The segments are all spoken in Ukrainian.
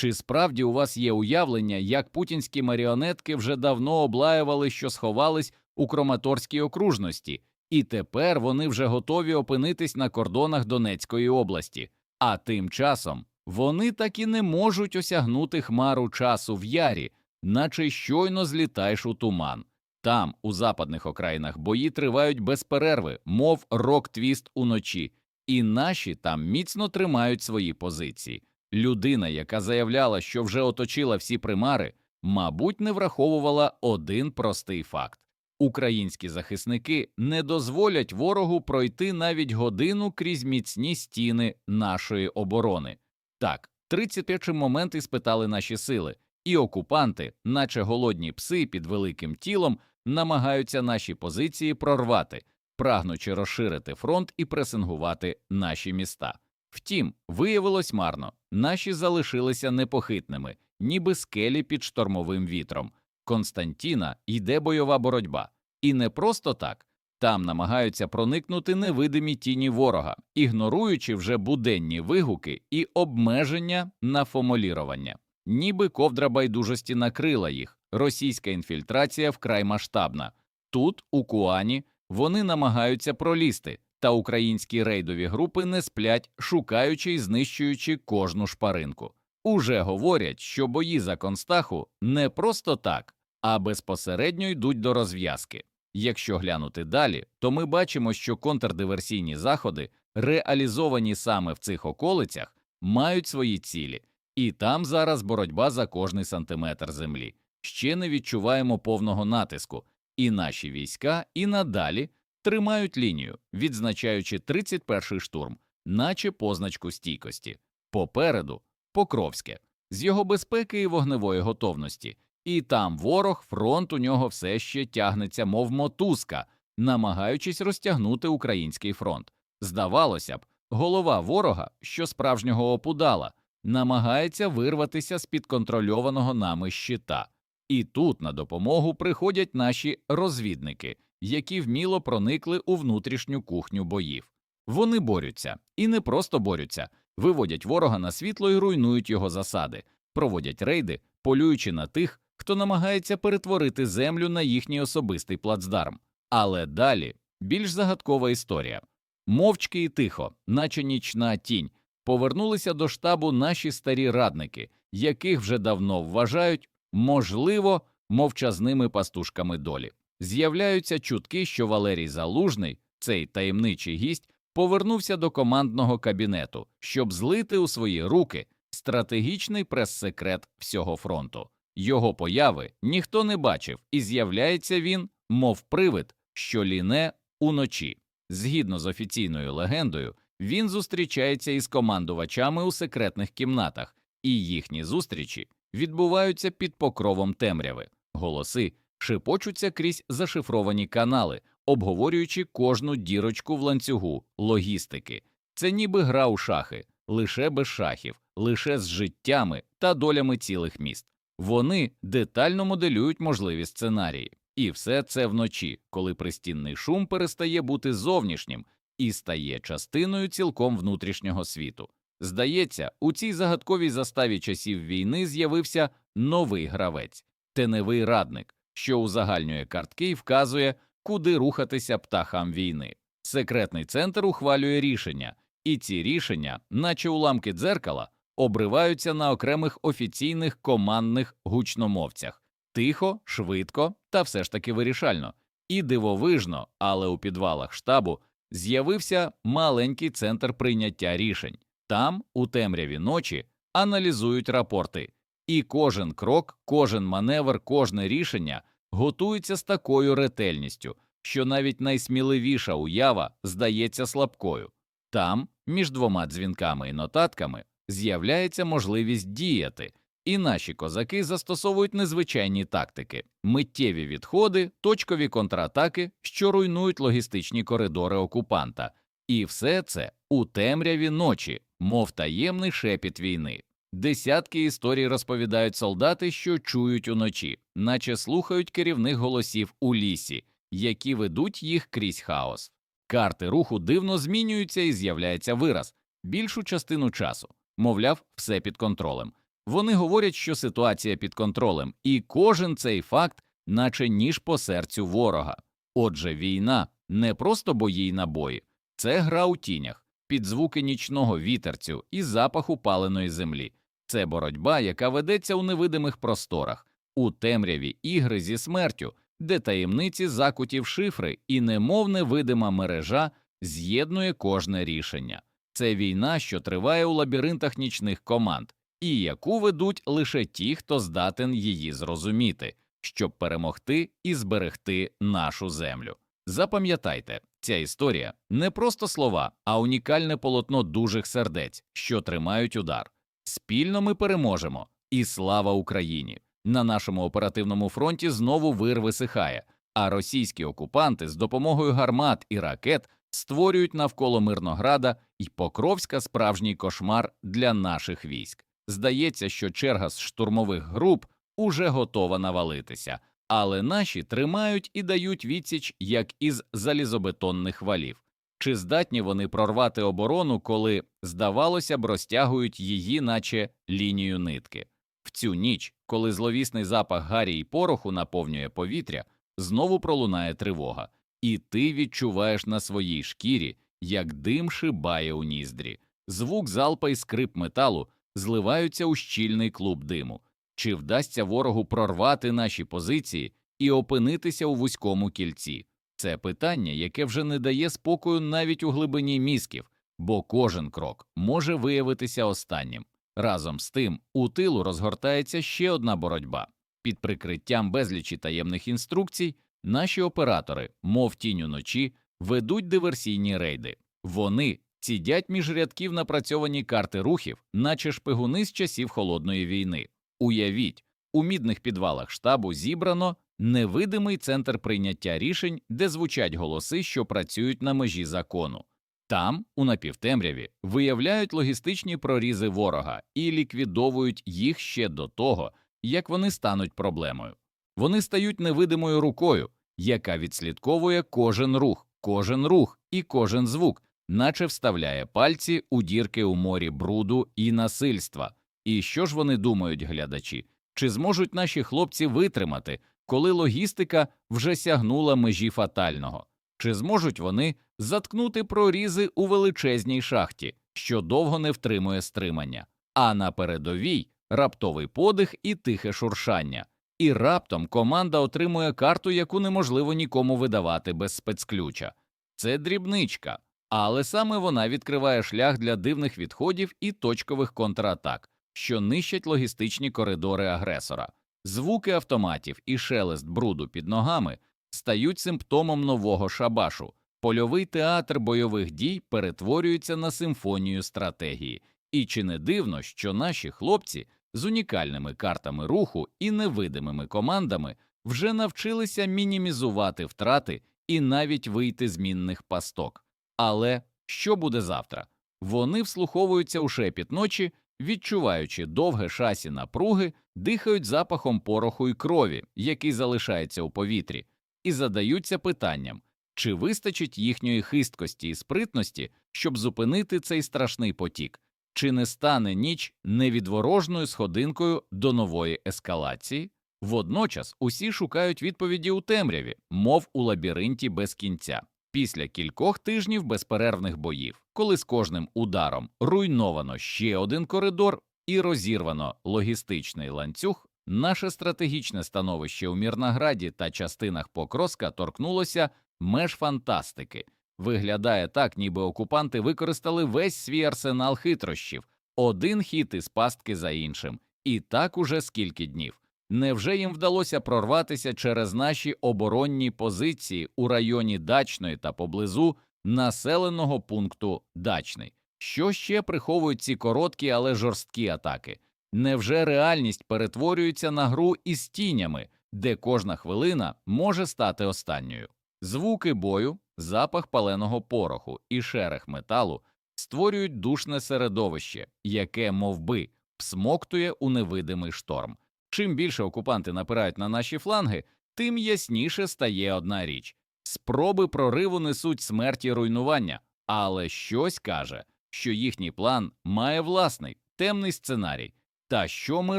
Чи справді у вас є уявлення, як путінські маріонетки вже давно облаювали, що сховались у Кроматорській окружності, і тепер вони вже готові опинитись на кордонах Донецької області, а тим часом вони так і не можуть осягнути хмару часу в ярі, наче щойно злітаєш у туман. Там, у западних окраїнах, бої тривають без перерви, мов рок-твіст уночі, і наші там міцно тримають свої позиції. Людина, яка заявляла, що вже оточила всі примари, мабуть, не враховувала один простий факт: українські захисники не дозволять ворогу пройти навіть годину крізь міцні стіни нашої оборони. Так, 31 момент іспитали наші сили, і окупанти, наче голодні пси під великим тілом, намагаються наші позиції прорвати, прагнучи розширити фронт і пресингувати наші міста. Втім, виявилось марно, наші залишилися непохитними, ніби скелі під штормовим вітром. Константіна йде бойова боротьба, і не просто так. Там намагаються проникнути невидимі тіні ворога, ігноруючи вже буденні вигуки і обмеження на фомолірування. Ніби ковдра байдужості накрила їх, російська інфільтрація вкрай масштабна. Тут, у Куані, вони намагаються пролізти, та українські рейдові групи не сплять, шукаючи і знищуючи кожну шпаринку. Уже говорять, що бої за Констаху не просто так, а безпосередньо йдуть до розв'язки. Якщо глянути далі, то ми бачимо, що контрдиверсійні заходи, реалізовані саме в цих околицях, мають свої цілі, і там зараз боротьба за кожний сантиметр землі. Ще не відчуваємо повного натиску, і наші війська і надалі тримають лінію, відзначаючи 31-й штурм, наче позначку стійкості. Попереду Покровське, з його безпеки і вогневої готовності, і там ворог, фронт у нього все ще тягнеться, мов мотузка, намагаючись розтягнути український фронт. Здавалося б, голова ворога, що справжнього опудала, намагається вирватися з під контрольованого нами щита. І тут на допомогу приходять наші розвідники, які вміло проникли у внутрішню кухню боїв. Вони борються і не просто борються, виводять ворога на світло і руйнують його засади, проводять рейди, полюючи на тих, хто намагається перетворити землю на їхній особистий плацдарм. Але далі більш загадкова історія. Мовчки і тихо, наче нічна тінь, повернулися до штабу наші старі радники, яких вже давно вважають, можливо, мовчазними пастушками долі. З'являються чутки, що Валерій Залужний, цей таємничий гість, повернувся до командного кабінету, щоб злити у свої руки стратегічний прес-секрет всього фронту. Його появи ніхто не бачив, і з'являється він, мов привид, що ліне уночі. Згідно з офіційною легендою, він зустрічається із командувачами у секретних кімнатах, і їхні зустрічі відбуваються під покровом темряви. Голоси шепочуться крізь зашифровані канали, обговорюючи кожну дірочку в ланцюгу логістики. Це ніби гра у шахи, лише без шахів, лише з життями та долями цілих міст. Вони детально моделюють можливі сценарії, і все це вночі, коли пристінний шум перестає бути зовнішнім і стає частиною цілком внутрішнього світу. Здається, у цій загадковій заставі часів війни з'явився новий гравець, теневий радник, що узагальнює картки і вказує, куди рухатися птахам війни. Секретний центр ухвалює рішення, і ці рішення, наче уламки дзеркала, обриваються на окремих офіційних командних гучномовцях тихо, швидко та все ж таки вирішально. І дивовижно, але у підвалах штабу з'явився маленький центр прийняття рішень. Там, у темряві ночі, аналізують рапорти, і кожен крок, кожен маневр, кожне рішення готується з такою ретельністю, що навіть найсміливіша уява здається слабкою. Там, між двома дзвінками і нотатками, з'являється можливість діяти, і наші козаки застосовують незвичайні тактики, миттєві відходи, точкові контратаки, що руйнують логістичні коридори окупанта, і все це у темряві ночі, мов таємний шепіт війни. Десятки історій розповідають солдати, що чують уночі, наче слухають керівних голосів у лісі, які ведуть їх крізь хаос. Карти руху дивно змінюються і з'являється вираз більшу частину часу, мовляв, все під контролем. Вони говорять, що ситуація під контролем, і кожен цей факт, наче ніж по серцю ворога. Отже, війна не просто бої й набої, це гра у тінях, під звуки нічного вітерцю і запаху паленої землі. Це боротьба, яка ведеться у невидимих просторах, у темряві ігри зі смертю, де таємниці закуті в шифри і немов невидима мережа з'єднує кожне рішення. Це війна, що триває у лабіринтах нічних команд, і яку ведуть лише ті, хто здатен її зрозуміти, щоб перемогти і зберегти нашу землю. Запам'ятайте, ця історія не просто слова, а унікальне полотно дужих сердець, що тримають удар. Спільно ми переможемо, і слава Україні! На нашому оперативному фронті знову вир висихає, а російські окупанти з допомогою гармат і ракет створюють навколо Мирнограда і Покровська справжній кошмар для наших військ. Здається, що черга з штурмових груп уже готова навалитися, але наші тримають і дають відсіч, як із залізобетонних валів. Чи здатні вони прорвати оборону, коли, здавалося б, розтягують її, наче лінію нитки? В цю ніч, коли зловісний запах гарі й пороху наповнює повітря, знову пролунає тривога, і ти відчуваєш на своїй шкірі, як дим шибає у ніздрі. Звук залпа і скрип металу зливаються у щільний клуб диму. Чи вдасться ворогу прорвати наші позиції і опинитися у вузькому кільці? Це питання, яке вже не дає спокою навіть у глибині мізків, бо кожен крок може виявитися останнім. Разом з тим, у тилу розгортається ще одна боротьба. Під прикриттям безлічі таємних інструкцій наші оператори, мов тінь уночі, ведуть диверсійні рейди. Вони цідять між рядків напрацьовані карти рухів, наче шпигуни з часів холодної війни. Уявіть, у мідних підвалах штабу зібрано невидимий центр прийняття рішень, де звучать голоси, що працюють на межі закону. Там, у напівтемряві, виявляють логістичні прорізи ворога і ліквідовують їх ще до того, як вони стануть проблемою. Вони стають невидимою рукою, яка відслідковує кожен рух, кожен рух і кожен звук, наче вставляє пальці у дірки у морі бруду і насильства. І що ж вони думають, глядачі? Чи зможуть наші хлопці витримати, коли логістика вже сягнула межі фатального? Чи зможуть вони заткнути прорізи у величезній шахті, що довго не втримує стримання, а на передовій раптовий подих і тихе шуршання, і раптом команда отримує карту, яку неможливо нікому видавати без спецключа. Це дрібничка, але саме вона відкриває шлях для дивних відходів і точкових контратак, що нищать логістичні коридори агресора. Звуки автоматів і шелест бруду під ногами стають симптомом нового шабашу. Польовий театр бойових дій перетворюється на симфонію стратегії, і чи не дивно, що наші хлопці з унікальними картами руху і невидимими командами вже навчилися мінімізувати втрати і навіть вийти з мінних пасток. Але що буде завтра? Вони вслуховуються у шепіт ночі, відчуваючи довге шасі напруги, дихають запахом пороху і крові, який залишається у повітрі, і задаються питанням. Чи вистачить їхньої хисткості і спритності, щоб зупинити цей страшний потік? Чи не стане ніч невідворожною сходинкою до нової ескалації? Водночас усі шукають відповіді у темряві, мов у лабіринті без кінця. Після кількох тижнів безперервних боїв, коли з кожним ударом руйновано ще один коридор і розірвано логістичний ланцюг, наше стратегічне становище у Мірнограді та частинах Покроска торкнулося меж фантастики. Виглядає так, ніби окупанти використали весь свій арсенал хитрощів, один хід із пастки за іншим, і так уже скільки днів. Невже їм вдалося прорватися через наші оборонні позиції у районі Дачної та поблизу населеного пункту Дачний? Що ще приховують ці короткі, але жорсткі атаки? Невже реальність перетворюється на гру із тінями, де кожна хвилина може стати останньою? Звуки бою, запах паленого пороху і шерех металу створюють душне середовище, яке, мов би, всмоктує у невидимий шторм. Чим більше окупанти напирають на наші фланги, тим ясніше стає одна річ спроби прориву несуть смерть і руйнування, але щось каже, що їхній план має власний темний сценарій. Та що ми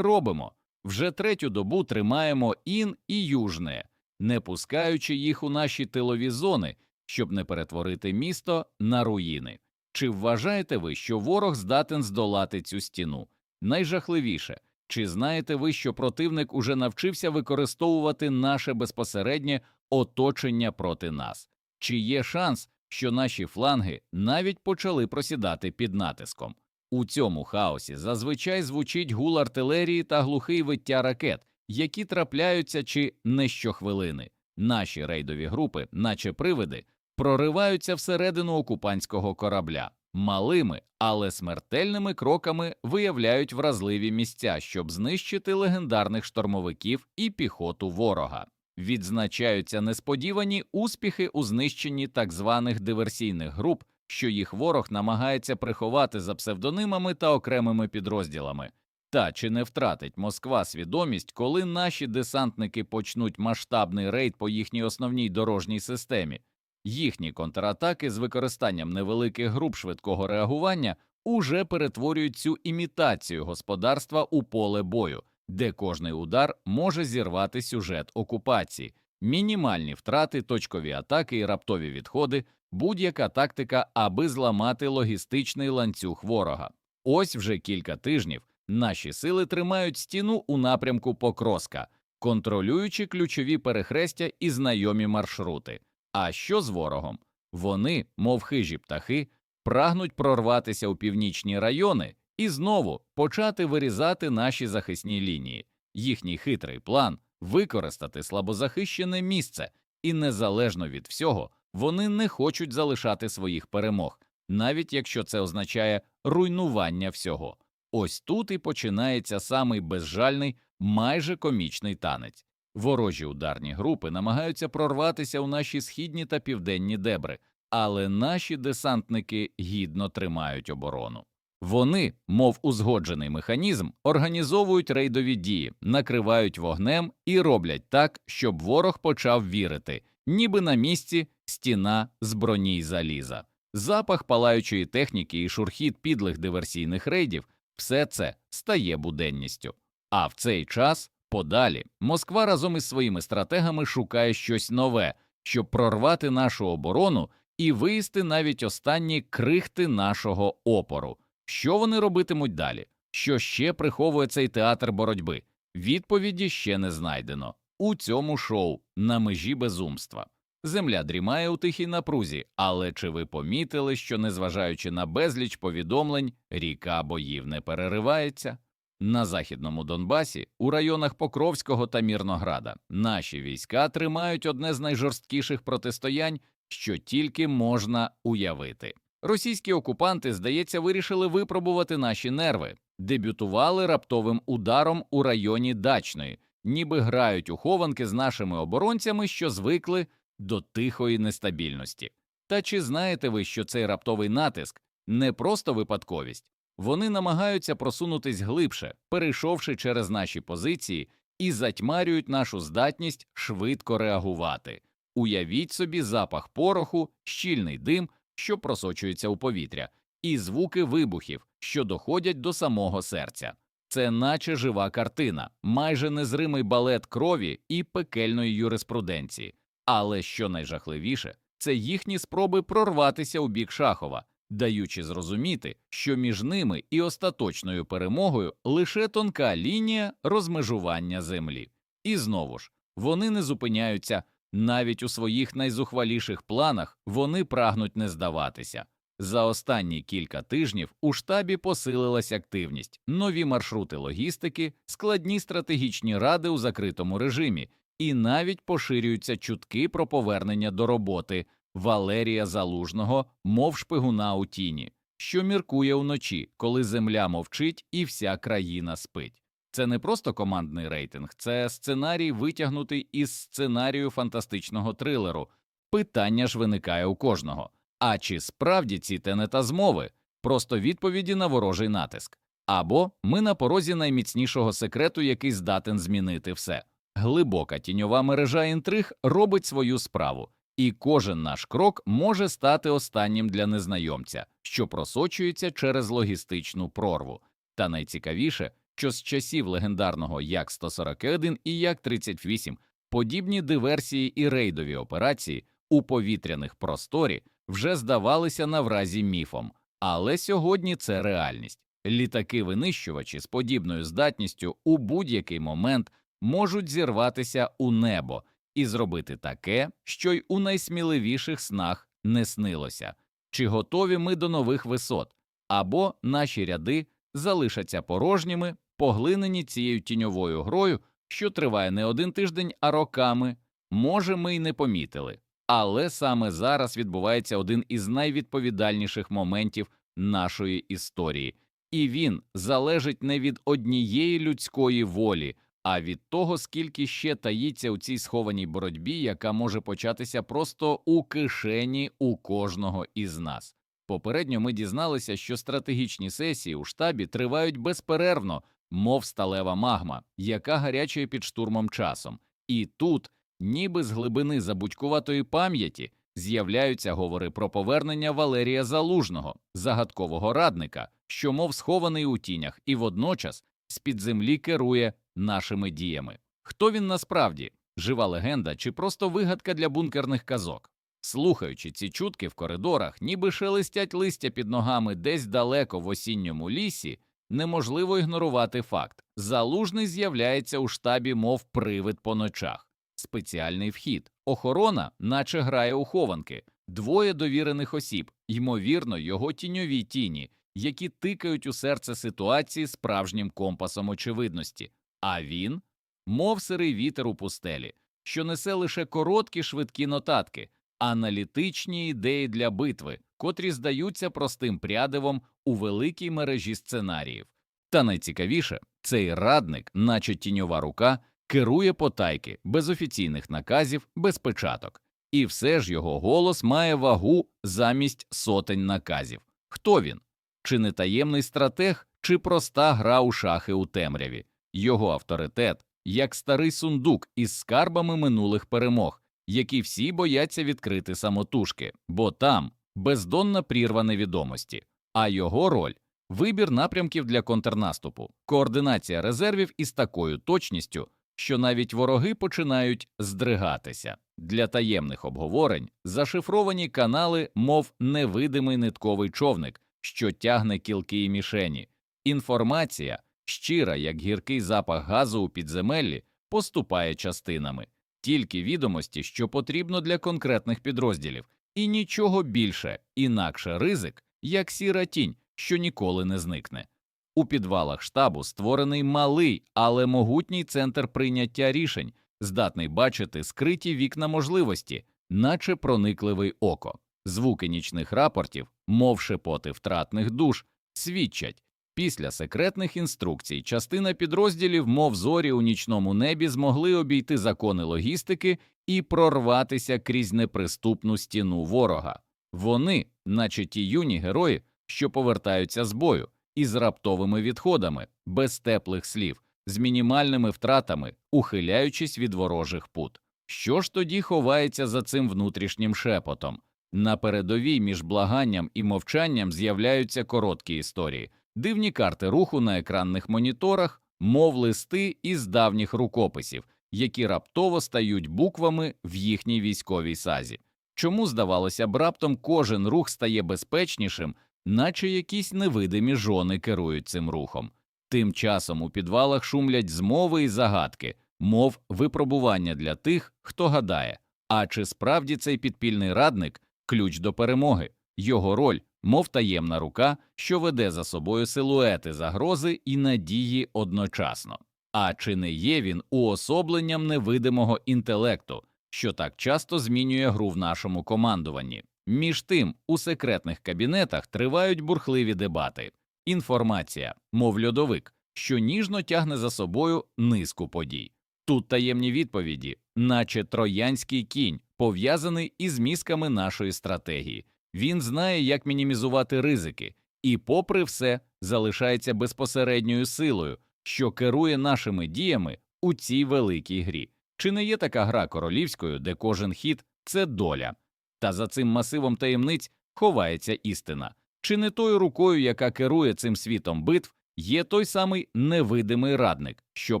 робимо? Вже третю добу тримаємо ін і южне, не пускаючи їх у наші тилові зони, щоб не перетворити місто на руїни. Чи вважаєте ви, що ворог здатен здолати цю стіну? Найжахливіше, чи знаєте ви, що противник уже навчився використовувати наше безпосереднє оточення проти нас? Чи є шанс, що наші фланги навіть почали просідати під натиском? У цьому хаосі зазвичай звучить гул артилерії та глухий виття ракет, які трапляються чи не щохвилини. Наші рейдові групи, наче привиди, прориваються всередину окупантського корабля, малими, але смертельними кроками виявляють вразливі місця, щоб знищити легендарних штурмовиків і піхоту ворога. Відзначаються несподівані успіхи у знищенні так званих диверсійних груп, що їх ворог намагається приховати за псевдонимами та окремими підрозділами. Та чи не втратить Москва свідомість, коли наші десантники почнуть масштабний рейд по їхній основній дорожній системі? Їхні контратаки з використанням невеликих груп швидкого реагування уже перетворюють цю імітацію господарства у поле бою, де кожний удар може зірвати сюжет окупації, мінімальні втрати, точкові атаки і раптові відходи, будь-яка тактика, аби зламати логістичний ланцюг ворога. Ось вже кілька тижнів наші сили тримають стіну у напрямку Покроска, контролюючи ключові перехрестя і знайомі маршрути. А що з ворогом? Вони, мов хижі птахи, прагнуть прорватися у північні райони і знову почати вирізати наші захисні лінії. Їхній хитрий план використати слабозахищене місце, і незалежно від всього, вони не хочуть залишати своїх перемог, навіть якщо це означає руйнування всього. Ось тут і починається самий безжальний, майже комічний танець. Ворожі ударні групи намагаються прорватися у наші східні та південні дебри, але наші десантники гідно тримають оборону. Вони, мов узгоджений механізм, організовують рейдові дії, накривають вогнем і роблять так, щоб ворог почав вірити, ніби на місці стіна з броні й заліза. Запах палаючої техніки і шурхіт підлих диверсійних рейдів все це стає буденністю. А в цей час подалі Москва разом із своїми стратегами шукає щось нове, щоб прорвати нашу оборону і виїсти навіть останні крихти нашого опору. Що вони робитимуть далі? Що ще приховує цей театр боротьби? Відповіді ще не знайдено. У цьому шоу на межі безумства. Земля дрімає у тихій напрузі, але чи ви помітили, що, незважаючи на безліч повідомлень, ріка боїв не переривається? На західному Донбасі, у районах Покровського та Мірнограда, наші війська тримають одне з найжорсткіших протистоянь, що тільки можна уявити. Російські окупанти, здається, вирішили випробувати наші нерви, дебютували раптовим ударом у районі Дачної, ніби грають у хованки з нашими оборонцями, що звикли до тихої нестабільності. Та чи знаєте ви, що цей раптовий натиск не просто випадковість? Вони намагаються просунутись глибше, перейшовши через наші позиції, і затьмарюють нашу здатність швидко реагувати. Уявіть собі запах пороху, щільний дим, що просочується у повітря, і звуки вибухів, що доходять до самого серця. Це наче жива картина, майже незримий балет крові і пекельної юриспруденції. Але що найжахливіше, це їхні спроби прорватися у бік Шахова, даючи зрозуміти, що між ними і остаточною перемогою лише тонка лінія розмежування землі. І знову ж вони не зупиняються навіть у своїх найзухваліших планах, вони прагнуть не здаватися. За останні кілька тижнів у штабі посилилась активність, нові маршрути логістики, складні стратегічні ради у закритому режимі, і навіть поширюються чутки про повернення до роботи Валерія Залужного, мов шпигуна у тіні, що міркує уночі, коли земля мовчить і вся країна спить. Це не просто командний рейтинг, це сценарій, витягнутий із сценарію фантастичного трилеру. Питання ж виникає у кожного. А чи справді ці тенета змови просто відповіді на ворожий натиск? Або ми на порозі найміцнішого секрету, який здатен змінити все. Глибока тіньова мережа інтриг робить свою справу, і кожен наш крок може стати останнім для незнайомця, що просочується через логістичну прорву. Та найцікавіше, що з часів легендарного як 141 і як 38 подібні диверсії і рейдові операції у повітряних просторі вже здавалися навразі міфом, але сьогодні це реальність. Літаки винищувачі з подібною здатністю у будь-який момент можуть зірватися у небо і зробити таке, що й у найсміливіших снах не снилося. Чи готові ми до нових висот, або наші ряди залишаться порожніми, поглинені цією тіньовою грою, що триває не один тиждень, а роками. Може, ми й не помітили, але саме зараз відбувається один із найвідповідальніших моментів нашої історії, і він залежить не від однієї людської волі, а від того, скільки ще таїться у цій схованій боротьбі, яка може початися просто у кишені у кожного із нас. Попередньо ми дізналися, що стратегічні сесії у штабі тривають безперервно, мов сталева магма, яка гарячає під штурмом часом. І тут, ніби з глибини забудькуватої пам'яті, з'являються говори про повернення Валерія Залужного, загадкового радника, що, мов схований у тінях, і водночас з-під землі керує нашими діями. Хто він насправді? Жива легенда чи просто вигадка для бункерних казок? Слухаючи ці чутки в коридорах, ніби шелестять листя під ногами десь далеко в осінньому лісі, неможливо ігнорувати факт. Залужний з'являється у штабі, мов привид по ночах, спеціальний вхід, охорона, наче грає у хованки, двоє довірених осіб, ймовірно, його тіньові тіні, які тикають у серце ситуації справжнім компасом очевидності, а він, мов сирий вітер у пустелі, що несе лише короткі швидкі нотатки аналітичні ідеї для битви, котрі здаються простим прядивом у великій мережі сценаріїв. Та найцікавіше, цей радник, наче тіньова рука, керує потайки, без офіційних наказів, без печаток, і все ж його голос має вагу замість сотень наказів. Хто він? Чи не таємний стратег, чи проста гра у шахи у темряві? Його авторитет, як старий сундук із скарбами минулих перемог, які всі бояться відкрити самотужки, бо там бездонна прірва невідомості, а його роль вибір напрямків для контрнаступу, координація резервів із такою точністю, що навіть вороги починають здригатися. Для таємних обговорень зашифровані канали, мов невидимий нитковий човник, що тягне кілки і мішені. Інформація, щира, як гіркий запах газу у підземеллі, поступає частинами тільки відомості, що потрібно для конкретних підрозділів, і нічого більше, інакше ризик, як сіра тінь, що ніколи не зникне. У підвалах штабу створений малий, але могутній центр прийняття рішень, здатний бачити скриті вікна можливості, наче проникливий око. Звуки нічних рапортів, мов шепоти втратних душ, свідчать, Після секретних інструкцій частина підрозділів, мов зорі у нічному небі, змогли обійти закони логістики і прорватися крізь неприступну стіну ворога. Вони, наче ті юні герої, що повертаються з бою, із раптовими відходами, без теплих слів, з мінімальними втратами, ухиляючись від ворожих пут. Що ж тоді ховається за цим внутрішнім шепотом? На передовій між благанням і мовчанням з'являються короткі історії дивні карти руху на екранних моніторах, мов листи із давніх рукописів, які раптово стають буквами в їхній військовій сазі. Чому, здавалося б, раптом кожен рух стає безпечнішим, наче якісь невидимі жони керують цим рухом. Тим часом у підвалах шумлять змови і загадки, мов випробування для тих, хто гадає, а чи справді цей підпільний радник ключ до перемоги, його роль мов таємна рука, що веде за собою силуети загрози і надії одночасно. А чи не є він уособленням невидимого інтелекту, що так часто змінює гру в нашому командуванні? Між тим, у секретних кабінетах тривають бурхливі дебати, інформація, мов льодовик, що ніжно тягне за собою низку подій. Тут таємні відповіді, наче троянський кінь, пов'язаний із мізками нашої стратегії, він знає, як мінімізувати ризики, і, попри все, залишається безпосередньою силою, що керує нашими діями у цій великій грі. Чи не є така гра королівською, де кожен хід це доля, та за цим масивом таємниць ховається істина, чи не тою рукою, яка керує цим світом битв, є той самий невидимий радник, що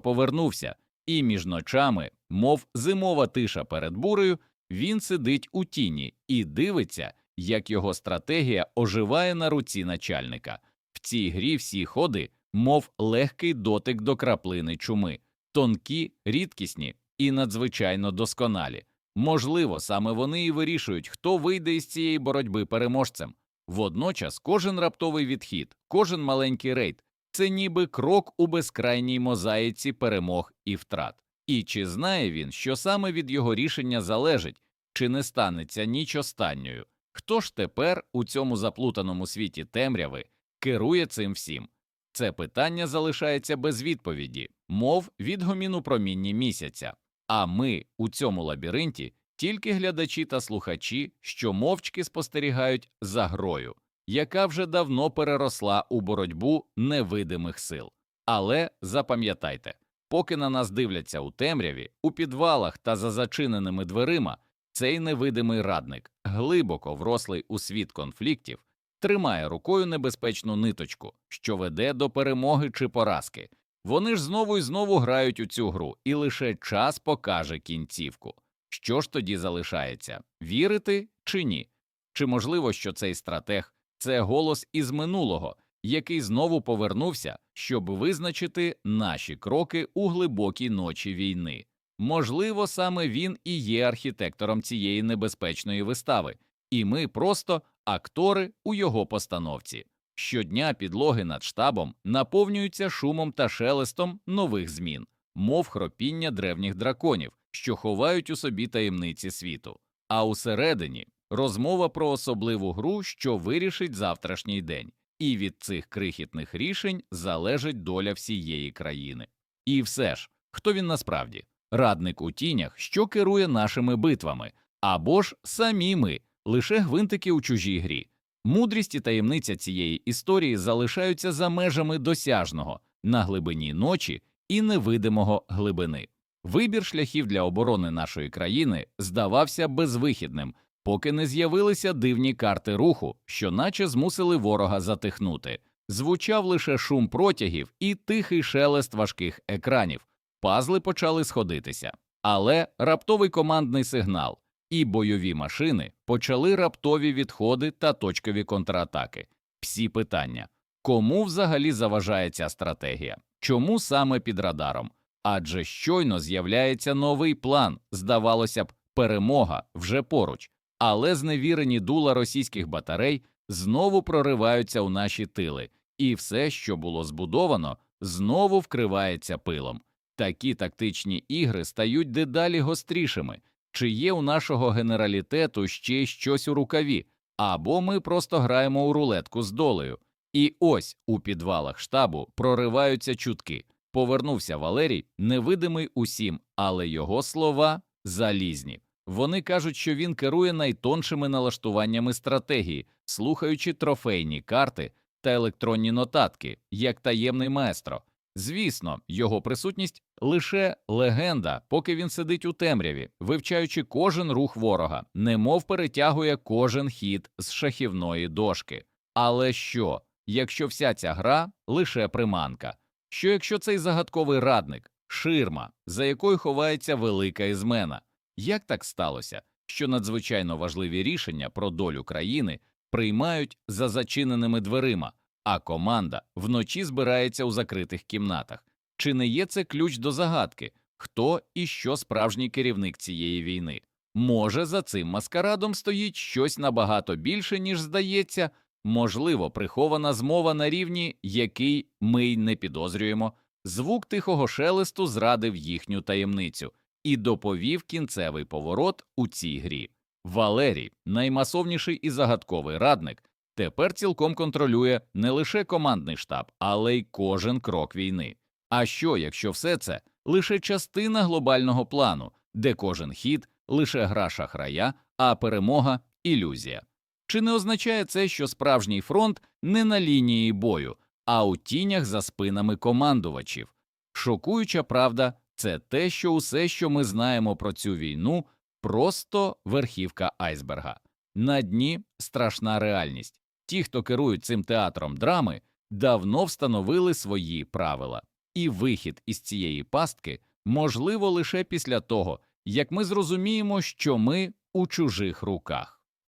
повернувся, і між ночами, мов зимова тиша перед бурею, він сидить у тіні і дивиться, як його стратегія оживає на руці начальника. В цій грі всі ходи, мов легкий дотик до краплини чуми, тонкі, рідкісні і надзвичайно досконалі. Можливо, саме вони і вирішують, хто вийде із цієї боротьби переможцем. Водночас кожен раптовий відхід, кожен маленький рейд це ніби крок у безкрайній мозаїці перемог і втрат. І чи знає він, що саме від його рішення залежить, чи не станеться ніч останньою? Хто ж тепер у цьому заплутаному світі темряви керує цим всім? Це питання залишається без відповіді, мов відгоміну промінні місяця. А ми у цьому лабіринті тільки глядачі та слухачі, що мовчки спостерігають за грою, яка вже давно переросла у боротьбу невидимих сил. Але запам'ятайте, поки на нас дивляться у темряві, у підвалах та за зачиненими дверима, цей невидимий радник, глибоко врослий у світ конфліктів, тримає рукою небезпечну ниточку, що веде до перемоги чи поразки. Вони ж знову і знову грають у цю гру, і лише час покаже кінцівку. Що ж тоді залишається вірити чи ні? Чи можливо, що цей стратег це голос із минулого, який знову повернувся, щоб визначити наші кроки у глибокій ночі війни? Можливо, саме він і є архітектором цієї небезпечної вистави, і ми просто актори у його постановці. Щодня підлоги над штабом наповнюються шумом та шелестом нових змін, мов хропіння древніх драконів, що ховають у собі таємниці світу. А усередині розмова про особливу гру, що вирішить завтрашній день, і від цих крихітних рішень залежить доля всієї країни. І все ж, хто він насправді? Радник у тінях, що керує нашими битвами, або ж самі ми, лише гвинтики у чужій грі. Мудрість і таємниця цієї історії залишаються за межами досяжного на глибині ночі і невидимого глибини. Вибір шляхів для оборони нашої країни здавався безвихідним, поки не з'явилися дивні карти руху, що наче змусили ворога затихнути. Звучав лише шум протягів і тихий шелест важких екранів. Пазли почали сходитися, але раптовий командний сигнал і бойові машини почали раптові відходи та точкові контратаки. Всі питання кому взагалі заважає ця стратегія? Чому саме під радаром? Адже щойно з'являється новий план, здавалося б, перемога вже поруч, але зневірені дула російських батарей знову прориваються у наші тили, і все, що було збудовано, знову вкривається пилом. Такі тактичні ігри стають дедалі гострішими. Чи є у нашого генералітету ще щось у рукаві, або ми просто граємо у рулетку з долею. І ось у підвалах штабу прориваються чутки. Повернувся Валерій, невидимий усім, але його слова залізні. Вони кажуть, що він керує найтоншими налаштуваннями стратегії, слухаючи трофейні карти та електронні нотатки, як таємний маестро. Звісно, його присутність лише легенда, поки він сидить у темряві, вивчаючи кожен рух ворога, немов перетягує кожен хід з шахівної дошки. Але що, якщо вся ця гра лише приманка? Що якщо цей загадковий радник, ширма, за якою ховається велика ізмена? Як так сталося, що надзвичайно важливі рішення про долю країни приймають за зачиненими дверима? А команда вночі збирається у закритих кімнатах. Чи не є це ключ до загадки, хто і що справжній керівник цієї війни? Може, за цим маскарадом стоїть щось набагато більше, ніж здається, можливо, прихована змова на рівні, який ми й не підозрюємо. Звук тихого шелесту зрадив їхню таємницю і доповів кінцевий поворот у цій грі. Валерій, наймасовніший і загадковий радник, тепер цілком контролює не лише командний штаб, але й кожен крок війни. А що, якщо все це лише частина глобального плану, де кожен хід лише гра шахрая, а перемога ілюзія? Чи не означає це, що справжній фронт не на лінії бою, а у тінях за спинами командувачів? Шокуюча правда це те, що усе, що ми знаємо про цю війну, просто верхівка айсберга. На дні страшна реальність. Ті, хто керують цим театром драми, давно встановили свої правила, і вихід із цієї пастки можливо лише після того, як ми зрозуміємо, що ми у чужих руках.